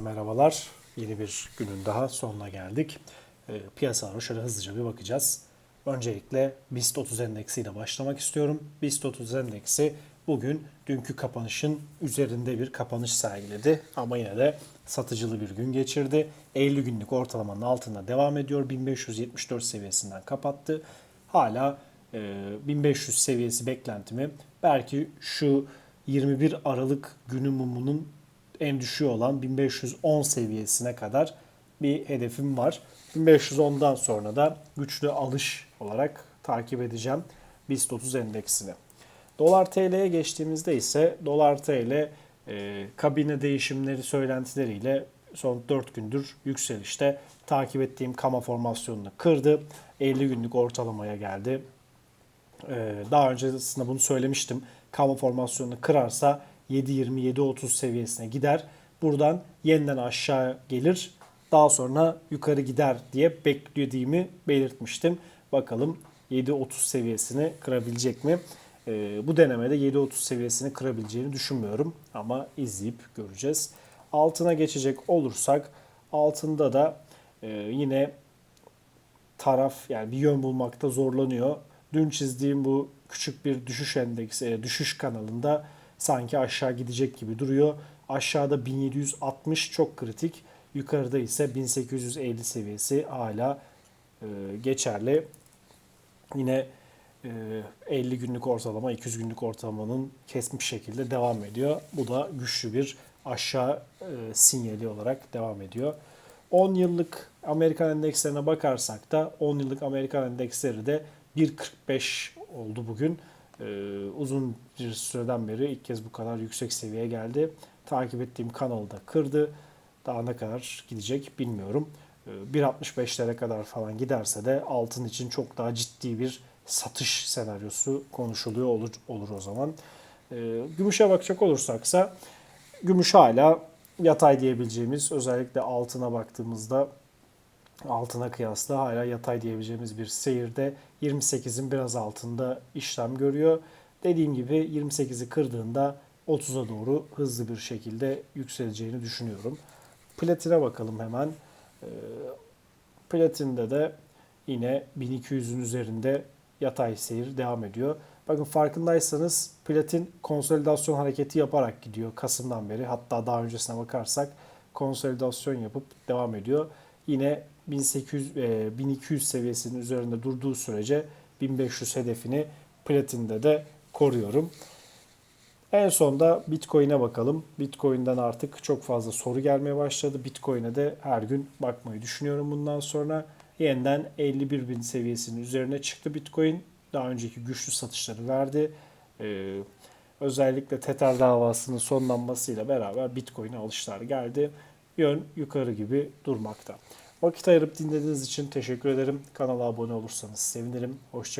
Merhabalar. Yeni bir günün daha sonuna geldik. E, piyasalara şöyle hızlıca bir bakacağız. Öncelikle BIST 30 endeksiyle başlamak istiyorum. BIST 30 endeksi bugün dünkü kapanışın üzerinde bir kapanış sergiledi. Ama yine de satıcılı bir gün geçirdi. 50 günlük ortalamanın altında devam ediyor. 1574 seviyesinden kapattı. Hala e, 1500 seviyesi beklentimi belki şu 21 Aralık günü mumunun en düşüğü olan 1510 seviyesine kadar bir hedefim var. 1510'dan sonra da güçlü alış olarak takip edeceğim BIST 30 endeksini. Dolar TL'ye geçtiğimizde ise dolar TL e, kabine değişimleri söylentileri son 4 gündür yükselişte takip ettiğim kama formasyonunu kırdı. 50 günlük ortalamaya geldi. Ee, daha öncesinde bunu söylemiştim. Kama formasyonunu kırarsa 7.20-7.30 seviyesine gider. Buradan yeniden aşağı gelir. Daha sonra yukarı gider diye beklediğimi belirtmiştim. Bakalım 7.30 seviyesini kırabilecek mi? Ee, bu denemede 7.30 seviyesini kırabileceğini düşünmüyorum. Ama izleyip göreceğiz. Altına geçecek olursak altında da e, yine taraf yani bir yön bulmakta zorlanıyor. Dün çizdiğim bu küçük bir düşüş endeksi, e, düşüş kanalında sanki aşağı gidecek gibi duruyor. Aşağıda 1760 çok kritik. Yukarıda ise 1850 seviyesi hala e, geçerli. Yine e, 50 günlük ortalama 200 günlük ortalamanın kesmiş şekilde devam ediyor. Bu da güçlü bir aşağı e, sinyali olarak devam ediyor. 10 yıllık Amerikan endekslerine bakarsak da 10 yıllık Amerikan endeksleri de 1.45 oldu bugün. Ee, uzun bir süreden beri ilk kez bu kadar yüksek seviyeye geldi. Takip ettiğim kanalı da kırdı. Daha ne kadar gidecek bilmiyorum. Ee, 1.65'lere kadar falan giderse de altın için çok daha ciddi bir satış senaryosu konuşuluyor olur, olur o zaman. Ee, gümüşe bakacak olursaksa gümüş hala yatay diyebileceğimiz özellikle altına baktığımızda altına kıyasla hala yatay diyebileceğimiz bir seyirde 28'in biraz altında işlem görüyor. Dediğim gibi 28'i kırdığında 30'a doğru hızlı bir şekilde yükseleceğini düşünüyorum. Platine bakalım hemen. Ee, Platinde de yine 1200'ün üzerinde yatay seyir devam ediyor. Bakın farkındaysanız platin konsolidasyon hareketi yaparak gidiyor Kasım'dan beri. Hatta daha öncesine bakarsak konsolidasyon yapıp devam ediyor. Yine 1800 e, 1200 seviyesinin üzerinde durduğu sürece 1500 hedefini platinde de koruyorum. En son da Bitcoin'e bakalım. Bitcoin'den artık çok fazla soru gelmeye başladı. Bitcoin'e de her gün bakmayı düşünüyorum bundan sonra. Yeniden 51 bin seviyesinin üzerine çıktı Bitcoin. Daha önceki güçlü satışları verdi. Ee, özellikle Tether davasının sonlanmasıyla beraber Bitcoin'e alışlar geldi. Yön yukarı gibi durmakta. Vakit ayırıp dinlediğiniz için teşekkür ederim. Kanala abone olursanız sevinirim. Hoşçakalın.